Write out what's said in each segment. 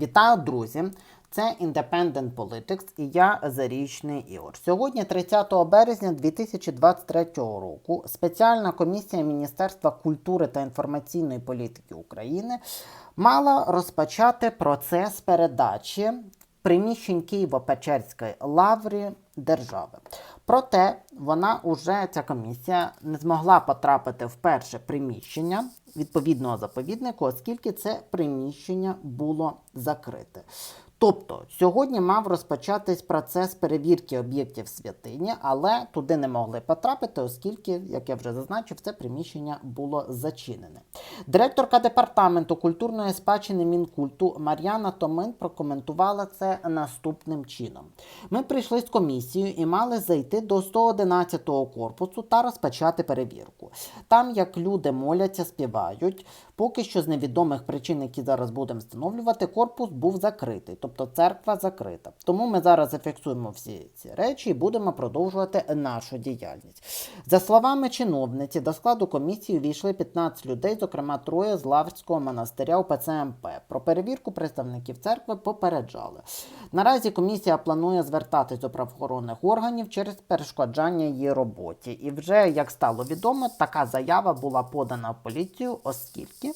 Вітаю, друзі! Це Independent Politics і я Зарічний Ігор. Сьогодні, 30 березня 2023 року, спеціальна комісія Міністерства культури та інформаційної політики України мала розпочати процес передачі приміщень Києво-Печерської лаври держави. Проте вона уже ця комісія не змогла потрапити в перше приміщення відповідного заповіднику, оскільки це приміщення було закрите. Тобто сьогодні мав розпочатись процес перевірки об'єктів святині, але туди не могли потрапити, оскільки, як я вже зазначив, це приміщення було зачинене. Директорка департаменту культурної спадщини Мінкульту Мар'яна Томин прокоментувала це наступним чином: ми прийшли з комісією і мали зайти до 111-го корпусу та розпочати перевірку. Там, як люди моляться, співають, поки що з невідомих причин, які зараз будемо встановлювати, корпус був закритий, тобто церква закрита. Тому ми зараз зафіксуємо всі ці речі і будемо продовжувати нашу діяльність. За словами чиновниці, до складу комісії увійшли 15 людей, зокрема троє з Лаврського монастиря УПЦ МП. Про перевірку представників церкви попереджали. Наразі комісія планує звертатись до правоохоронних органів через перешкоджання її роботі. І вже як стало відомо, така заява була подана в поліцію, оскільки.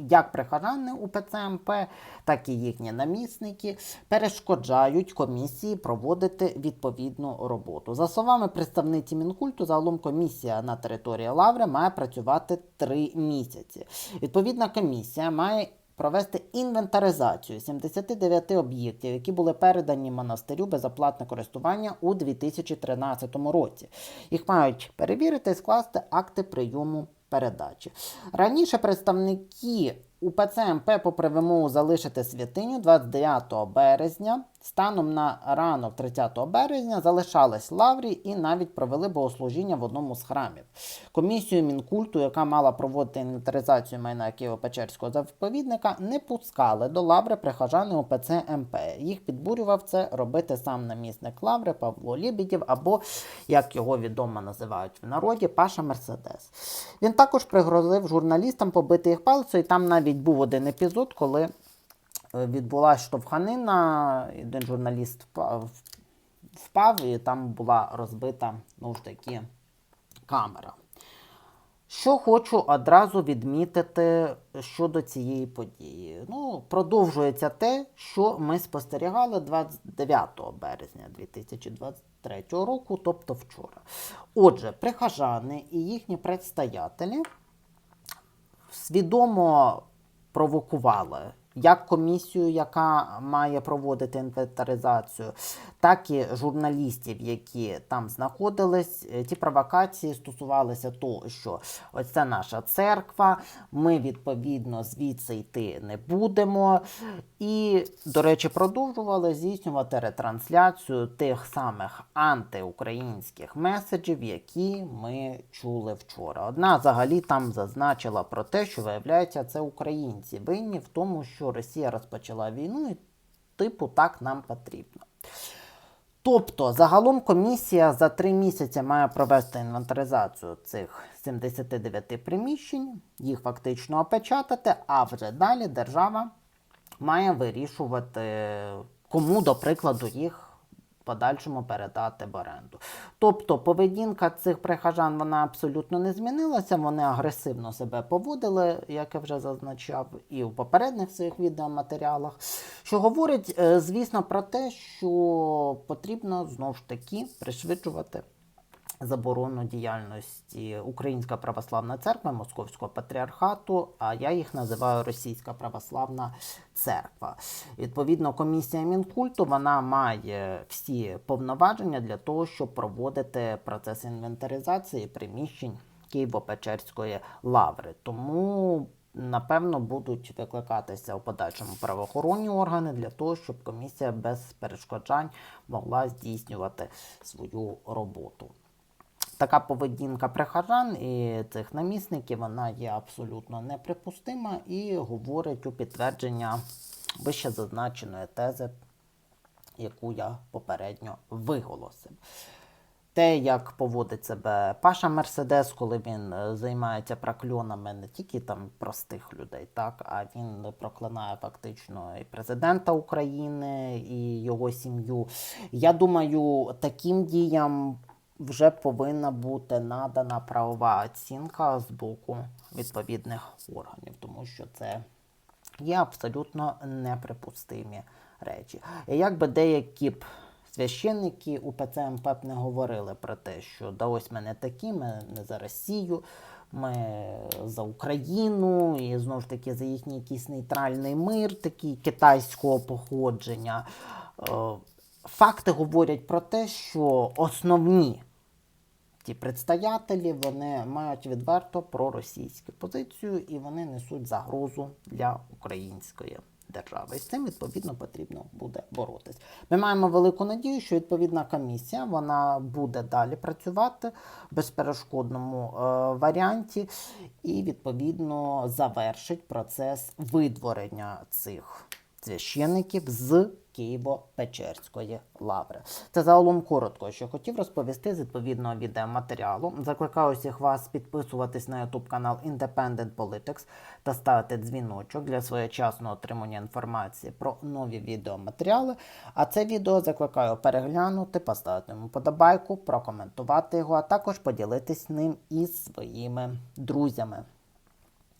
Як прихожани УПЦ МП, так і їхні намісники перешкоджають комісії проводити відповідну роботу. За словами представниці Мінкульту, загалом комісія на території Лаври має працювати три місяці. Відповідна комісія має провести інвентаризацію 79 об'єктів, які були передані монастирю безоплатне користування у 2013 році. Їх мають перевірити і скласти акти прийому передачі. Раніше представники УПЦ МП попри вимогу залишити святиню 29 березня, станом на ранок 30 березня залишались лаврі і навіть провели богослужіння в одному з храмів. Комісію Мінкульту, яка мала проводити інвентаризацію майна Києво-Печерського заповідника, не пускали до лаври прихожани УПЦ МП. Їх підбурював це робити сам намісник лаври Павло Лібідів або, як його відомо називають в народі, Паша Мерседес. Він також пригрозив журналістам побити їх палицею, і там навіть був один епізод, коли е, відбулася штовханина, один журналіст впав, і там була розбита ну ж таки камера. Що хочу одразу відмітити щодо цієї події. Ну, продовжується те, що ми спостерігали 29 березня 2023 року, тобто вчора. Отже, прихожани і їхні предстоятелі свідомо провокували Як комісію, яка має проводити інвентаризацію, так і журналістів, які там знаходились. Е, Ті провокації стосувалися того, що ось це наша церква, ми відповідно звідси йти не будемо. І, до речі, продовжували здійснювати ретрансляцію тих самих антиукраїнських меседжів, які ми чули вчора. Одна взагалі там зазначила про те, що виявляється, це українці винні в тому, що Росія розпочала війну, і типу так нам потрібно. Тобто, загалом комісія за три місяці має провести інвентаризацію цих 79 приміщень, їх фактично опечатати, а вже далі держава має вирішувати, кому, до прикладу, їх подальшому передати в оренду. Тобто поведінка цих прихожан вона абсолютно не змінилася, вони агресивно себе поводили, як я вже зазначав, і в попередніх своїх відеоматеріалах, що говорить, е, звісно, про те, що потрібно знову ж таки пришвидшувати заборону діяльності Українська православна церква Московського патріархату, а я їх називаю Російська православна церква. Відповідно, комісія Мінкульту вона має всі повноваження для того, щоб проводити процес інвентаризації приміщень Києво-Печерської лаври. Тому Напевно, будуть викликатися у подальшому правоохоронні органи для того, щоб комісія без перешкоджань могла здійснювати свою роботу. Така поведінка прихожан і цих намісників вона є абсолютно неприпустима і говорить у підтвердження вище зазначеної тези, яку я попередньо виголосив. те, як поводить себе Паша Мерседес, коли він е, займається прокльонами не тільки там простих людей, так, а він проклинає фактично і президента України, і його сім'ю. Я думаю, таким діям вже повинна бути надана правова оцінка з боку відповідних органів, тому що це є абсолютно неприпустимі речі. І якби деякі б священники у ПЦМП не говорили про те, що да ось ми не такі, ми не за Росію, ми за Україну, і знову ж таки за їхній якийсь нейтральний мир, такий китайського походження. Е, Факти говорять про те, що основні ті предстоятелі вони мають відверто проросійську позицію і вони несуть загрозу для української держави. І з цим відповідно потрібно буде боротись. Ми маємо велику надію, що відповідна комісія вона буде далі працювати в безперешкодному е, варіанті і відповідно завершить процес видворення цих священиків з Києво-Печерської лаври. Це загалом коротко, що хотів розповісти з відповідного відеоматеріалу. Закликаю всіх вас підписуватись на YouTube канал Independent Politics та ставити дзвіночок для своєчасного отримання інформації про нові відеоматеріали. А це відео закликаю переглянути, поставити йому подобайку, прокоментувати його, а також поділитись ним із своїми друзями.